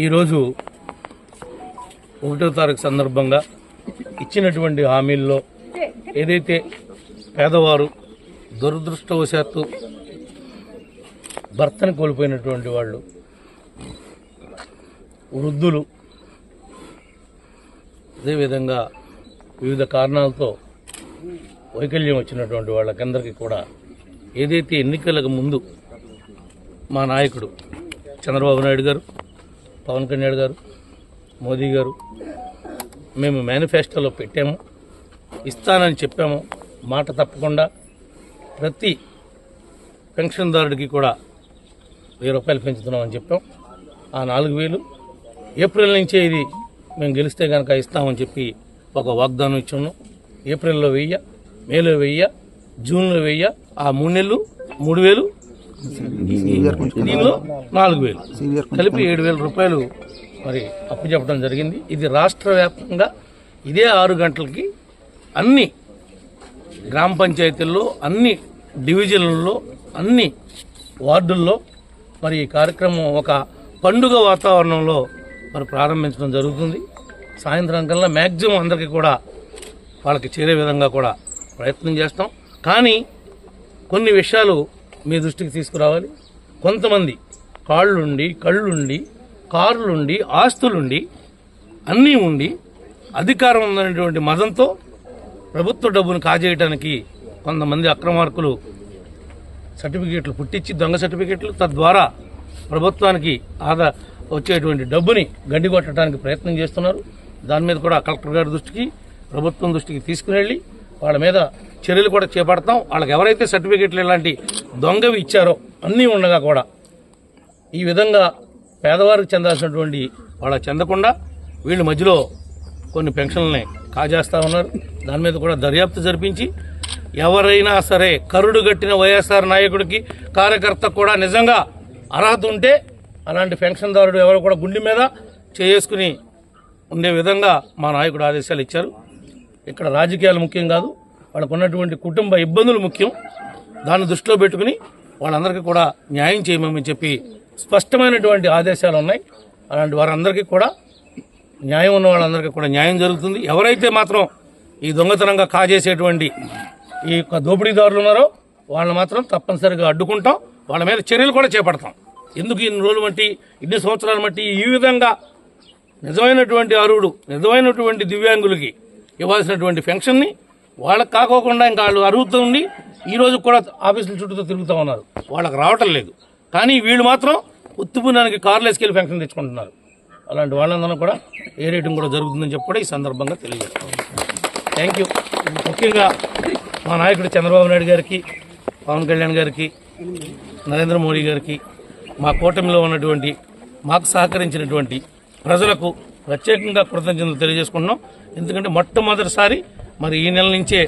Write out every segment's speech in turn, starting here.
ఈరోజు ఒకటో తారీఖు సందర్భంగా ఇచ్చినటువంటి హామీల్లో ఏదైతే పేదవారు దురదృష్టవశాత్తు భర్తను కోల్పోయినటువంటి వాళ్ళు వృద్ధులు అదేవిధంగా వివిధ కారణాలతో వైకల్యం వచ్చినటువంటి వాళ్ళకందరికీ కూడా ఏదైతే ఎన్నికలకు ముందు మా నాయకుడు చంద్రబాబు నాయుడు గారు పవన్ కళ్యాణ్ గారు మోదీ గారు మేము మేనిఫెస్టోలో పెట్టాము ఇస్తానని చెప్పాము. మాట తప్పకుండా ప్రతి పెన్షన్దారుడికి కూడా వెయ్యి రూపాయలు పెంచుతున్నామని చెప్పాం. ఆ నాలుగు వేలు ఏప్రిల్ నుంచే ఇది మేము గెలిస్తే కనుక ఇస్తామని చెప్పి ఒక వాగ్దానం ఇచ్చున్నాం ఏప్రిల్లో వెయ్య మేలో వెయ్య జూన్లో వెయ్య ఆ మూడు నెలలు మూడు వేలు దీనిలో నాలుగు వేలు. కలిపి ఏడు వేల రూపాయలు మరి అప్పు చెప్పడం జరిగింది. ఇది రాష్ట్ర వ్యాప్తంగా ఇదే ఆరు గంటలకి అన్ని గ్రామ పంచాయతీల్లో అన్ని డివిజన్లలో అన్ని వార్డుల్లో మరి ఈ కార్యక్రమం ఒక పండుగ వాతావరణంలో మరి ప్రారంభించడం జరుగుతుంది. సాయంత్రం కల్లా మ్యాక్సిమం అందరికీ కూడా వాళ్ళకి చేరే విధంగా కూడా ప్రయత్నం చేస్తాం. కానీ కొన్ని విషయాలు మీ దృష్టికి తీసుకురావాలి. కొంతమంది కాళ్ళుండి కళ్ళుండి కార్లుండి ఆస్తులుండి అన్నీ ఉండి అధికారం ఉన్నటువంటి మదంతో ప్రభుత్వ డబ్బును కాజేయడానికి కొంతమంది అక్రమార్కులు సర్టిఫికేట్లు పుట్టించి దొంగ సర్టిఫికేట్లు తద్వారా ప్రభుత్వానికి ఆదా వచ్చేటువంటి డబ్బుని గడ్డి కొట్టడానికి ప్రయత్నం చేస్తున్నారు. దాని మీద కూడా కలెక్టర్ గారి దృష్టికి ప్రభుత్వం దృష్టికి తీసుకుని వెళ్ళి వాళ్ళ మీద చర్యలు కూడా చేపడతాం. వాళ్ళకి ఎవరైతే సర్టిఫికేట్లు ఇలాంటి దొంగవి ఇచ్చారో అన్నీ ఉండగా కూడా ఈ విధంగా పేదవారికి చెందాల్సినటువంటి వాళ్ళ చెందకుండా వీళ్ళు మధ్యలో కొన్ని పెన్షన్లని కాజేస్తూ ఉన్నారు. దాని మీద కూడా దర్యాప్తు జరిపించి ఎవరైనా సరే కరుడు గట్టిన వైఎస్ఆర్ నాయకుడికి కార్యకర్త కూడా నిజంగా అర్హత ఉంటే అలాంటి పెన్షన్దారుడు ఎవరు కూడా గుండె మీద చేసుకుని ఉండే విధంగా మా నాయకుడు ఆదేశాలు ఇచ్చారు. ఇక్కడ రాజకీయాలు ముఖ్యం కాదు. వాళ్ళకు ఉన్నటువంటి కుటుంబ ఇబ్బందులు ముఖ్యం. దాన్ని దృష్టిలో పెట్టుకుని వాళ్ళందరికీ కూడా న్యాయం చేయమని చెప్పి స్పష్టమైనటువంటి ఆదేశాలు ఉన్నాయి. అలాంటి వారందరికీ కూడా న్యాయం ఉన్న వాళ్ళందరికీ కూడా న్యాయం జరుగుతుంది. ఎవరైతే మాత్రం ఈ దొంగతనంగా కాజేసేటువంటి ఈ యొక్క దోపిడీదారులు ఉన్నారో వాళ్ళని మాత్రం తప్పనిసరిగా అడ్డుకుంటాం. వాళ్ళ మీద చర్యలు కూడా చేపడతాం. ఎందుకు ఇన్ని రోజులు బట్టి ఇన్ని సంవత్సరాలు బట్టి ఈ విధంగా నిజమైనటువంటి అరువుడు నిజమైనటువంటి దివ్యాంగులకి ఇవ్వాల్సినటువంటి పెన్షన్ని వాళ్ళకి కాకోకుండా ఇంకా వాళ్ళు అరుగుతూ ఉండి ఈ రోజు కూడా ఆఫీసుల చుట్టూ తిరుగుతూ ఉన్నారు. వాళ్ళకి రావటం లేదు. కానీ వీళ్ళు మాత్రం ఉత్తుపునానికి కార్లు వేసుకెళ్ళి పెన్షన్ తెచ్చుకుంటున్నారు. అలాంటి వాళ్ళందరూ కూడా ఏ రేటింగ్ కూడా జరుగుతుందని చెప్పి కూడా ఈ సందర్భంగా తెలియజేస్తాం. థ్యాంక్ యూ ముఖ్యంగా మా నాయకుడు చంద్రబాబు నాయుడు గారికి పవన్ కళ్యాణ్ గారికి నరేంద్ర మోడీ గారికి మా కూటమిలో ఉన్నటువంటి మాకు సహకరించినటువంటి ప్రజలకు ప్రత్యేకంగా కృతజ్ఞతలు తెలియజేసుకుంటున్నాం. ఎందుకంటే మొట్టమొదటిసారి మరి ఈ నెల నుంచే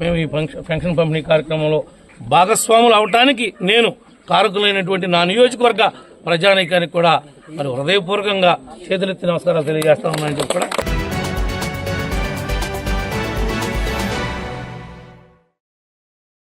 మేము ఈ ఫంక్షన్ పెన్షన్ పంపిణీ కార్యక్రమంలో భాగస్వాములు అవటానికి నేను కారకులైనటువంటి నా నియోజకవర్గ ప్రజానీకానికి కూడా మరి హృదయపూర్వకంగా చేతులెత్తి నమస్కారాలు తెలియజేస్తా ఉన్నాయని చెప్పి కూడా